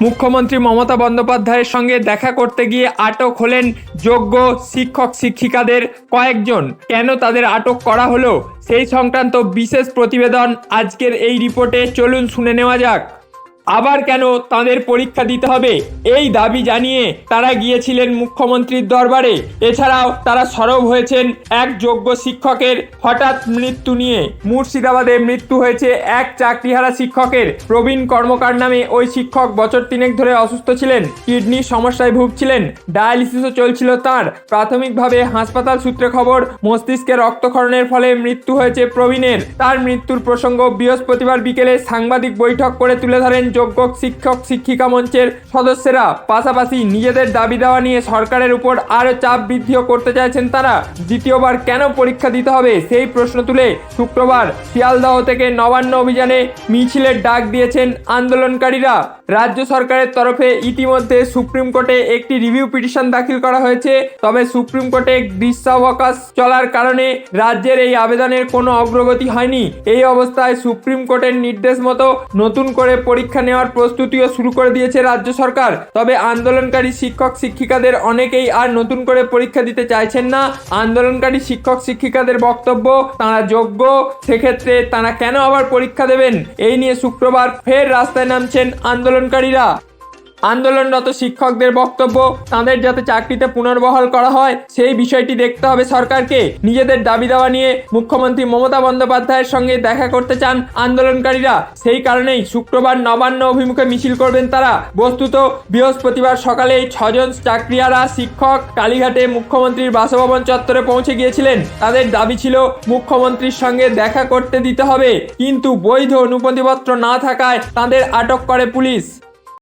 মুখ্যমন্ত্রী মমতা বন্দ্যোপাধ্যায়ের সঙ্গে দেখা করতে গিয়ে আটক হলেন যোগ্য শিক্ষক শিক্ষিকাদের কয়েকজন। কেন তাদের আটক করা হলো? সেই সংক্রান্ত বিশেষ প্রতিবেদন আজকের এই রিপোর্টে চলুন শুনে নেওয়া যাক। আবার কেন তাদের পরীক্ষা দিতে হবে? এই দাবি জানিয়ে তারা গিয়েছিলেন মুখ্যমন্ত্রীর দরবারে। এছাড়াও তারা সরব হয়েছেন এক যোগ্য শিক্ষকের। হঠাৎ মৃত্যু নিয়ে মুর্শিদাবাদে মৃত্যু হয়েছে এক চাকরিহারা শিক্ষকের। প্রবীণ কর্মকার নামে ওই শিক্ষক বছর তিনেক ধরে অসুস্থ ছিলেন। কিডনির সমস্যায় ভুগছিলেন। ডায়ালিসিসও চলছিল তার। প্রাথমিকভাবে হাসপাতাল সূত্রে খবর, মস্তিষ্কে রক্তক্ষরণের ফলে মৃত্যু হয়েছে প্রবীণের। তার মৃত্যুর প্রসঙ্গ বৃহস্পতিবার বিকেলে সাংবাদিক বৈঠক করে তুলে ধরেন যোগ্য শিক্ষক, শিক্ষিকা মঞ্চের সদস্যরা পাশাপাশি নিজেদের দাবি দেওয়া নিয়ে সরকারের উপর আরও চাপ বৃদ্ধিও করতে চাইছেন তারা। দ্বিতীয়বার কেন পরীক্ষা দিতে হবে সেই প্রশ্ন তুলে শুক্রবার শিয়ালদহ থেকে নবান্ন অভিযানে মিছিলের ডাক দিয়েছেন আন্দোলনকারীরা। রাজ্য সরকারের তরফে ইতিমধ্যে সুপ্রিম কোর্টে একটি রিভিউ পিটিশন দাখিল করা হয়েছে। তবে সুপ্রিম কোর্টে গ্রীষ্মাবকাশ চলার কারণে রাজ্যের এই আবেদনের কোনো অগ্রগতি হয়নি। এই অবস্থায় সুপ্রিম কোর্টের নির্দেশ মতো নতুন করে পরীক্ষা নেওয়ার প্রস্তুতিও শুরু করে দিয়েছে রাজ্য সরকার। তবে আন্দোলনকারী শিক্ষক শিক্ষিকাদের অনেকেই আর নতুন করে পরীক্ষা দিতে চাইছেন না। আন্দোলনকারী শিক্ষক শিক্ষিকাদের বক্তব্য, তারা যোগ্য, সেক্ষেত্রে তারা কেন আবার পরীক্ষা দেবেন? এই নিয়ে শুক্রবার ফের রাস্তায় নামছেন আন্দোলনকারীরা। আন্দোলনরত শিক্ষকদের বক্তব্য, তাদের যাতে চাকরিতে পুনর্বহাল করা হয়, সেই বিষয়টি দেখতে হবে সরকারকে। নিজেদের দাবি দাওয়া নিয়ে মুখ্যমন্ত্রী মমতা বন্দ্যোপাধ্যায়ের সঙ্গে দেখা করতে চান আন্দোলনকারীরা। সেই কারণেই শুক্রবার নবান্ন অভিমুখে মিছিল করবেন তারা। বস্তুত, বৃহস্পতিবার সকালেই ছজন চাকরিয়ারা শিক্ষক কালীঘাটে মুখ্যমন্ত্রীর বাসভবন চত্বরে পৌঁছে গিয়েছিলেন। তাদের দাবি ছিল, মুখ্যমন্ত্রীর সঙ্গে দেখা করতে দিতে হবে। কিন্তু বৈধ অনুমতিপত্র না থাকায় তাদের আটক করে পুলিশ।